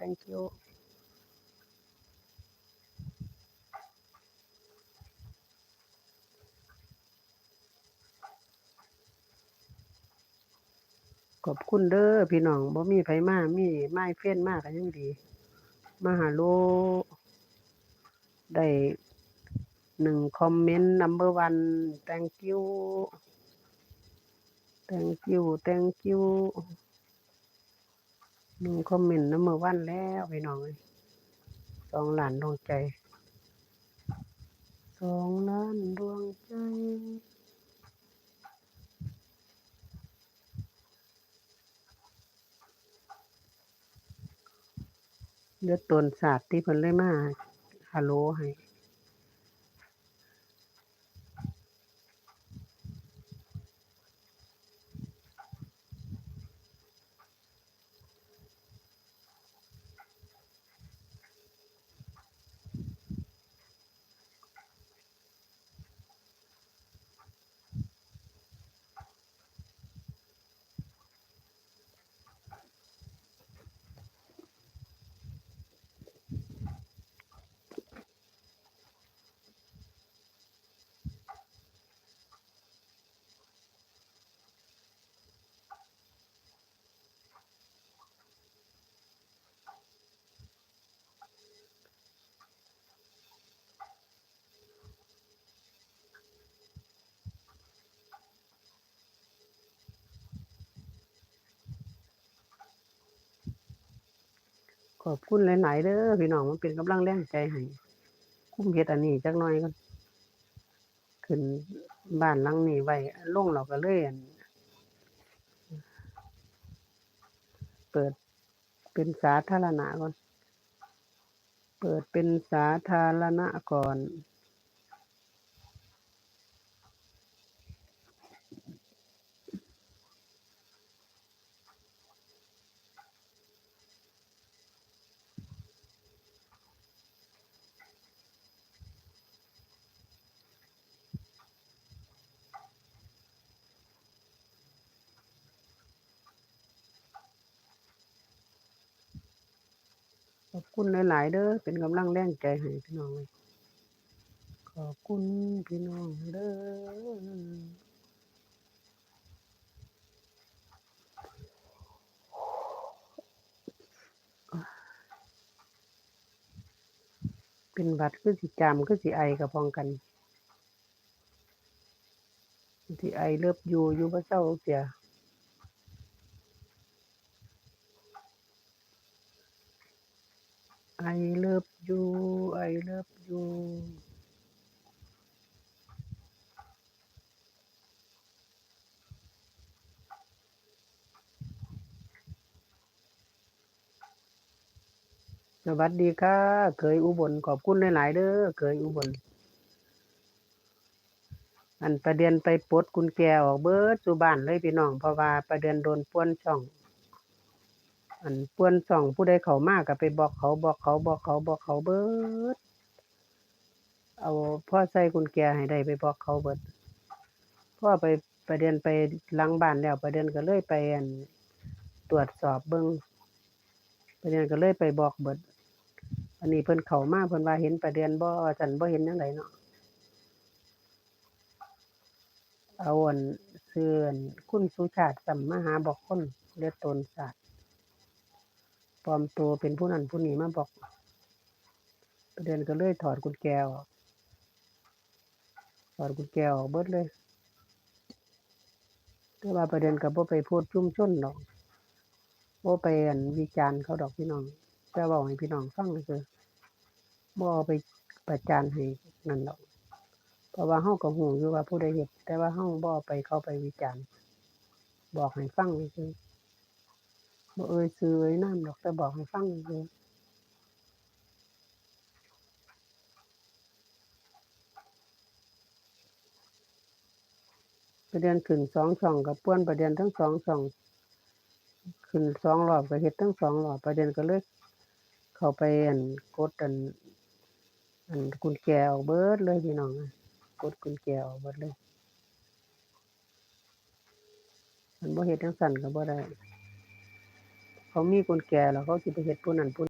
thank you ขอบคุณเด้อพี่น้องบ่มีไผมามีไม้เฟ้นมาก็ยังดี มาหาโลได้หนึ่งคอมเมนต์ number one thank you thank you thank you หนึ่งคอมเมนต์ number one แล้วพี่น้องสองหลานดวงใจ สองล้านดวงใจเลือดตนศาสตร์ที่เพิ่นเลยมาฮัลโหลให้ อบคุณหลาย ๆเด้อพี่น้องมันเป็นกำลังแรงใจให้คุ้มเฮ็ดอันนี้จักหน่อยก่อนขึ้นบ้านหลังนี้ไว้ลงแล้วก็เลยเปิดเป็นสาธารณะก่อน เปิดเป็นสาธารณะก่อน อบคุณหลาย ๆ เด้อเป็นกำลังแรงใจให้พี่น้องเอ้ยขอบคุณพี่น้องเด้อเป็นหวัดคือสิจามคือสิไอก็พ้องกันสิไอเลิบอยู่อยู่บ่เซาเสีย I love you I love you สวัสดีค่ะเคยอุบลขอบคุณหลายๆเด้อเคยอุบล อันประเด็นไปปลดกุญแจออกเบิร์ดสู่บ้านเลยพี่น้องเพราะว่าประเด็นโดนป่วนช่อง อันป่วนช่องผู้ใดเขามากก็ไปบอกเขาบอกเขาบอกเขาบอกเขาเบิด เอาพ่อใส่กุญแจให้ได้ไปบอกเขาเบิดพ่อไปประเด็นไปหลังบ้านแล้วประเด็นก็เลยไปอันตรวจสอบเบิ่งประเด็นก็เลยไปบอกเบิดอันนี้เพิ่นเขามากเพิ่นว่าเห็นประเด็นบ่ฉันบ่เห็นจังไดเนาะเอาอันชื่อนคุณสุชาติสัมมาหาบอกคนเลือดตนศาสตร์ ปลอมตัวเป็นผู้นั้นผู้นี้มาบอกประเด็นก็เลยถอดกุญแจออกถอดกุญแจออกเบิดเลยแต่ว่าประเด็นก็บ่ไปพูดชุ่มชุนดอกบ่ไปอันวิจารณ์เขาดอกพี่น้องแต่เว้าให้พี่น้องฟังซื่อบ่เอาไปประจานให้นั่นดอกเพราะว่าเฮาก็ฮู้อยู่ว่าผู้ใดเฮ็ดแต่ว่าเฮาบ่ไปเข้าไปวิจารณ์ บอกให้ฟังซื่อ บ่เอ่ยชื่อเอ่ยนามดอกแต่บอกให้ฟังซื่อๆประเด็นขึ้นสองช่องก็ป่วนประเด็นทั้งสองช่องขึ้นสองรอบก็เฮ็ดทั้งสองรอบประเด็นก็เลยเข้าไปอันกดอันอันกุญแจออกเบิดเลยพี่น้องกดกุญแจออกเบิดเลยมันบ่เฮ็ดจังซั้นก็บ่ได้ เขามีคนแก่แล้วเขาสิไปเฮ็ดผู้นั้นผู้